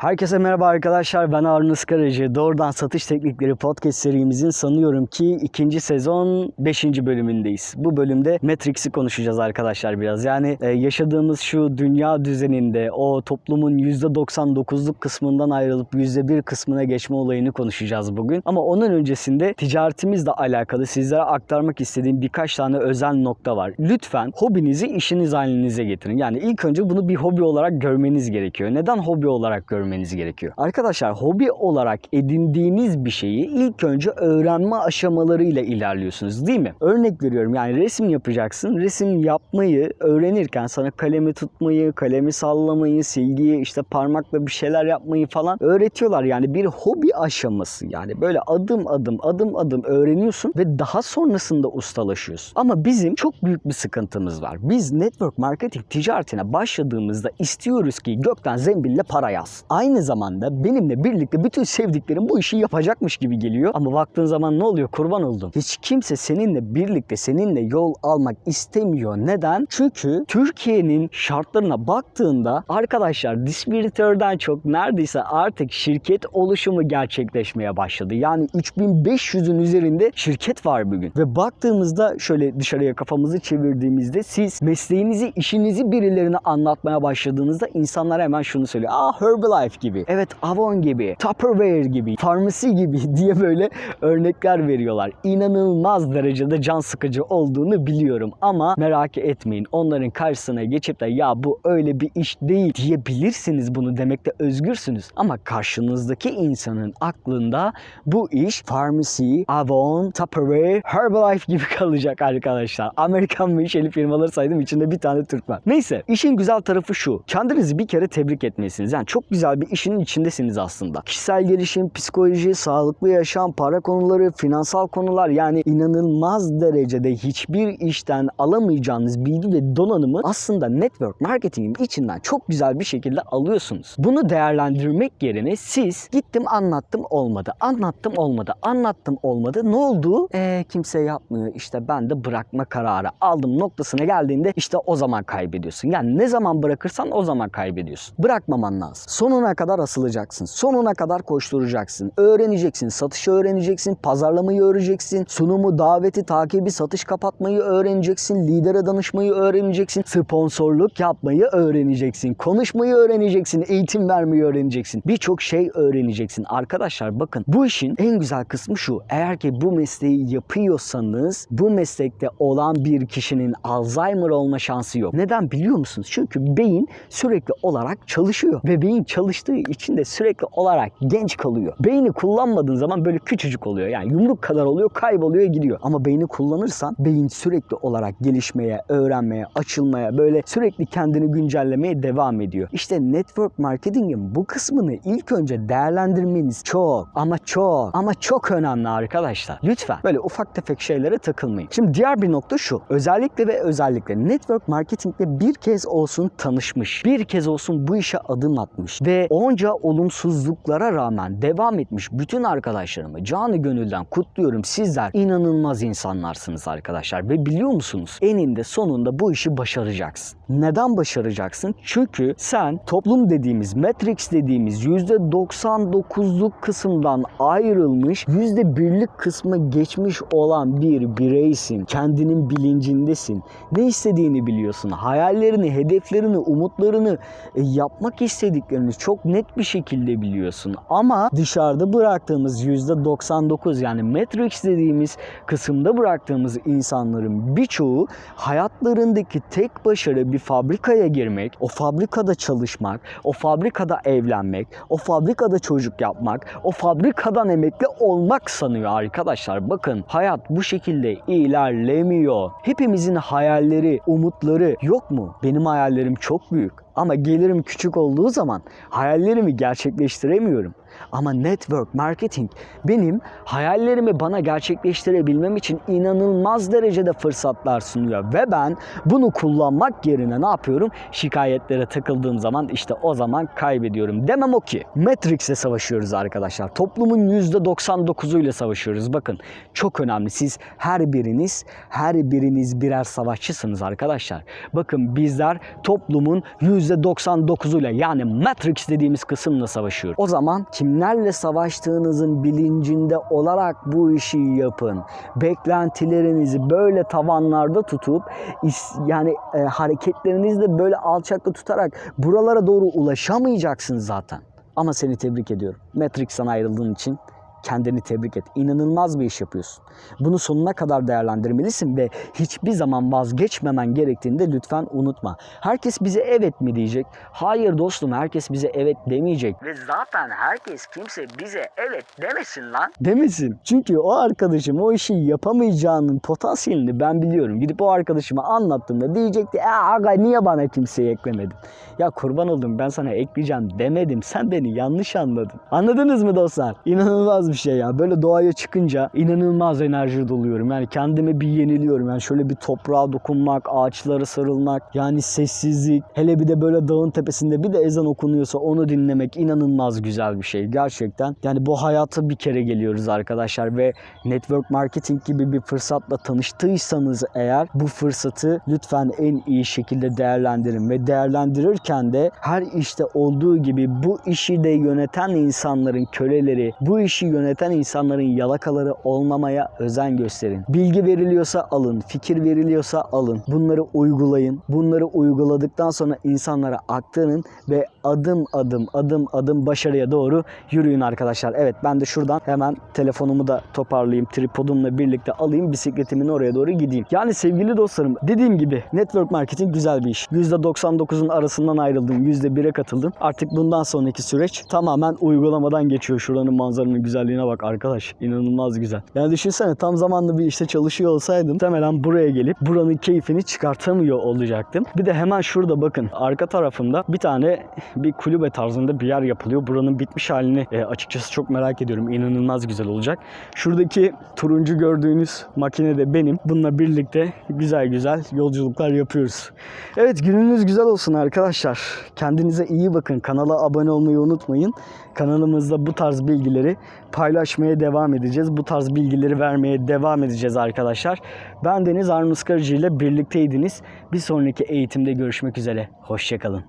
Herkese merhaba arkadaşlar. Ben Harun Iskaracı. Doğrudan Satış Teknikleri podcast serimizin sanıyorum ki ikinci sezon 5. bölümündeyiz. Bu bölümde Matrix'i konuşacağız arkadaşlar biraz. Yani e, yaşadığımız şu dünya düzeninde o toplumun %99'luk kısmından ayrılıp %1 kısmına geçme olayını konuşacağız bugün. Ama onun öncesinde ticaretimizle alakalı sizlere aktarmak istediğim birkaç tane özel nokta var. Lütfen hobinizi işiniz halinize getirin. Yani ilk önce bunu bir hobi olarak görmeniz gerekiyor. Neden hobi olarak görmeniz gerekiyor? Arkadaşlar hobi olarak edindiğiniz bir şeyi ilk önce öğrenme aşamalarıyla ilerliyorsunuz değil mi? Örnek veriyorum yani resim yapacaksın. Resim yapmayı öğrenirken sana kalemi tutmayı, kalemi sallamayı, silgiyi işte parmakla bir şeyler yapmayı falan öğretiyorlar. Yani bir hobi aşaması yani böyle adım adım adım adım öğreniyorsun ve daha sonrasında ustalaşıyorsun. Ama bizim çok büyük bir sıkıntımız var. Biz network marketing ticaretine başladığımızda istiyoruz ki gökten zembille para yaz. Aynı zamanda benimle birlikte bütün sevdiklerim bu işi yapacakmış gibi geliyor. Ama baktığın zaman ne oluyor? Kurban oldum. Hiç kimse seninle birlikte seninle yol almak istemiyor. Neden? Çünkü Türkiye'nin şartlarına baktığında arkadaşlar distribütörden çok neredeyse artık şirket oluşumu gerçekleşmeye başladı. Yani 3500'ün üzerinde şirket var bugün. Ve baktığımızda şöyle dışarıya kafamızı çevirdiğimizde siz mesleğinizi, işinizi birilerine anlatmaya başladığınızda insanlar hemen şunu söylüyor. Ah Herbalife gibi, evet Avon gibi, Tupperware gibi, Pharmacy gibi diye böyle örnekler veriyorlar. İnanılmaz derecede can sıkıcı olduğunu biliyorum ama merak etmeyin. Onların karşısına geçip de ya bu öyle bir iş değil diyebilirsiniz bunu demekte özgürsünüz. Ama karşınızdaki insanın aklında bu iş Pharmacy, Avon, Tupperware, Herbalife gibi kalacak arkadaşlar. Amerikan menşeli firmaları saydım içinde bir tane Türk var. Neyse işin güzel tarafı şu. Kendinizi bir kere tebrik etmelisiniz. Yani çok güzel bir işin içindesiniz aslında. Kişisel gelişim, psikoloji, sağlıklı yaşam, para konuları, finansal konular yani inanılmaz derecede hiçbir işten alamayacağınız bilgi ve donanımı aslında network marketingin içinden çok güzel bir şekilde alıyorsunuz. Bunu değerlendirmek yerine siz gittim anlattım olmadı, anlattım olmadı, anlattım olmadı. Ne oldu? Eee kimse yapmıyor. İşte ben de bırakma kararı aldım noktasına geldiğinde işte o zaman kaybediyorsun. Yani ne zaman bırakırsan o zaman kaybediyorsun. Bırakmaman lazım. Sonuna kadar asılacaksın. Sonuna kadar koşturacaksın. Öğreneceksin. Satışı öğreneceksin. Pazarlamayı öğreneceksin. Sunumu, daveti, takibi, satış kapatmayı öğreneceksin. Lidere danışmayı öğreneceksin. Sponsorluk yapmayı öğreneceksin. Konuşmayı öğreneceksin. Eğitim vermeyi öğreneceksin. Birçok şey öğreneceksin. Arkadaşlar bakın bu işin en güzel kısmı şu. Eğer ki bu mesleği yapıyorsanız bu meslekte olan bir kişinin Alzheimer olma şansı yok. Neden biliyor musunuz? Çünkü beyin sürekli olarak çalışıyor ve beyin çalıştığı için de sürekli olarak genç kalıyor. Beyni kullanmadığın zaman böyle küçücük oluyor. Yani yumruk kadar oluyor, kayboluyor, gidiyor. Ama beyni kullanırsan beyin sürekli olarak gelişmeye, öğrenmeye, açılmaya, böyle sürekli kendini güncellemeye devam ediyor. İşte network marketingin bu kısmını ilk önce değerlendirmeniz çok ama çok ama çok önemli arkadaşlar. Lütfen böyle ufak tefek şeylere takılmayın. Şimdi diğer bir nokta şu. Özellikle ve özellikle network marketingle bir kez olsun tanışmış, bir kez olsun bu işe adım atmış ve onca olumsuzluklara rağmen devam etmiş bütün arkadaşlarımı canı gönülden kutluyorum. Sizler inanılmaz insanlarsınız arkadaşlar ve biliyor musunuz? Eninde sonunda bu işi başaracaksın. Neden başaracaksın? Çünkü sen toplum dediğimiz, Matrix dediğimiz %99'luk kısımdan ayrılmış, %1'lik kısmı geçmiş olan bir bireysin. Kendinin bilincindesin. Ne istediğini biliyorsun. Hayallerini, hedeflerini, umutlarını, e, yapmak istediklerini çok net bir şekilde biliyorsun. Ama dışarıda bıraktığımız %99 yani Matrix dediğimiz kısımda bıraktığımız insanların birçoğu hayatlarındaki tek başarı bir fabrikaya girmek, o fabrikada çalışmak, o fabrikada evlenmek, o fabrikada çocuk yapmak, o fabrikadan emekli olmak sanıyor arkadaşlar. Bakın hayat bu şekilde ilerlemiyor. Hepimizin hayalleri, umutları yok mu? Benim hayallerim çok büyük. Ama gelirim küçük olduğu zaman hayallerimi gerçekleştiremiyorum. Ama network marketing benim hayallerimi bana gerçekleştirebilmem için inanılmaz derecede fırsatlar sunuyor ve ben bunu kullanmak yerine ne yapıyorum? Şikayetlere takıldığım zaman işte o zaman kaybediyorum. Demem o ki Matrix'e savaşıyoruz arkadaşlar. Toplumun %99'uyla savaşıyoruz. Bakın çok önemli. Siz her biriniz her biriniz birer savaşçısınız arkadaşlar. Bakın bizler toplumun %99'uyla yani Matrix dediğimiz kısımla savaşıyor. O zaman kimlerle savaştığınızın bilincinde olarak bu işi yapın. Beklentilerinizi böyle tavanlarda tutup yani e, hareketlerinizi de böyle alçakta tutarak buralara doğru ulaşamayacaksınız zaten. Ama seni tebrik ediyorum. Matrix'ten ayrıldığın için kendini tebrik et. İnanılmaz bir iş yapıyorsun. Bunu sonuna kadar değerlendirmelisin ve hiçbir zaman vazgeçmemen gerektiğini de lütfen unutma. Herkes bize evet mi diyecek? Hayır dostum herkes bize evet demeyecek. Ve zaten herkes kimse bize evet demesin lan. Demesin. Çünkü o arkadaşım o işi yapamayacağının potansiyelini ben biliyorum. Gidip o arkadaşıma anlattığımda diyecekti e aga niye bana kimseyi eklemedin? Ya kurban oldum ben sana ekleyeceğim demedim. Sen beni yanlış anladın. Anladınız mı dostlar? İnanılmaz bir şey ya. Böyle doğaya çıkınca inanılmaz enerji doluyorum. Yani kendime bir yeniliyorum. Yani şöyle bir toprağa dokunmak, ağaçlara sarılmak, yani sessizlik. Hele bir de böyle dağın tepesinde bir de ezan okunuyorsa onu dinlemek inanılmaz güzel bir şey gerçekten. Yani bu hayata bir kere geliyoruz arkadaşlar ve network marketing gibi bir fırsatla tanıştıysanız eğer bu fırsatı lütfen en iyi şekilde değerlendirin ve değerlendirirken de her işte olduğu gibi bu işi de yöneten insanların köleleri, bu işi yöneten insanların yalakaları olmamaya özen gösterin. Bilgi veriliyorsa alın, fikir veriliyorsa alın. Bunları uygulayın. Bunları uyguladıktan sonra insanlara aktarın ve adım adım adım adım başarıya doğru yürüyün arkadaşlar. Evet ben de şuradan hemen telefonumu da toparlayayım. Tripodumla birlikte alayım. Bisikletimin oraya doğru gideyim. Yani sevgili dostlarım dediğim gibi network marketing güzel bir iş. %99'un arasından ayrıldım. %1'e katıldım. Artık bundan sonraki süreç tamamen uygulamadan geçiyor. Şuranın manzaranın güzelliğine bak arkadaş. İnanılmaz güzel. Yani düşünsene tam zamanlı bir işte çalışıyor olsaydım temelen buraya gelip buranın keyfini çıkartamıyor olacaktım. Bir de hemen şurada bakın arka tarafımda bir tane bir kulübe tarzında bir yer yapılıyor. Buranın bitmiş halini e, açıkçası çok merak ediyorum. İnanılmaz güzel olacak. Şuradaki turuncu gördüğünüz makine de benim. Bununla birlikte güzel güzel yolculuklar yapıyoruz. Evet gününüz güzel olsun arkadaşlar. Kendinize iyi bakın. Kanala abone olmayı unutmayın. Kanalımızda bu tarz bilgileri paylaşmaya devam edeceğiz. Bu tarz bilgileri vermeye devam edeceğiz arkadaşlar. Ben Deniz Arnus Karıcı ile birlikteydiniz. Bir sonraki eğitimde görüşmek üzere. Hoşçakalın.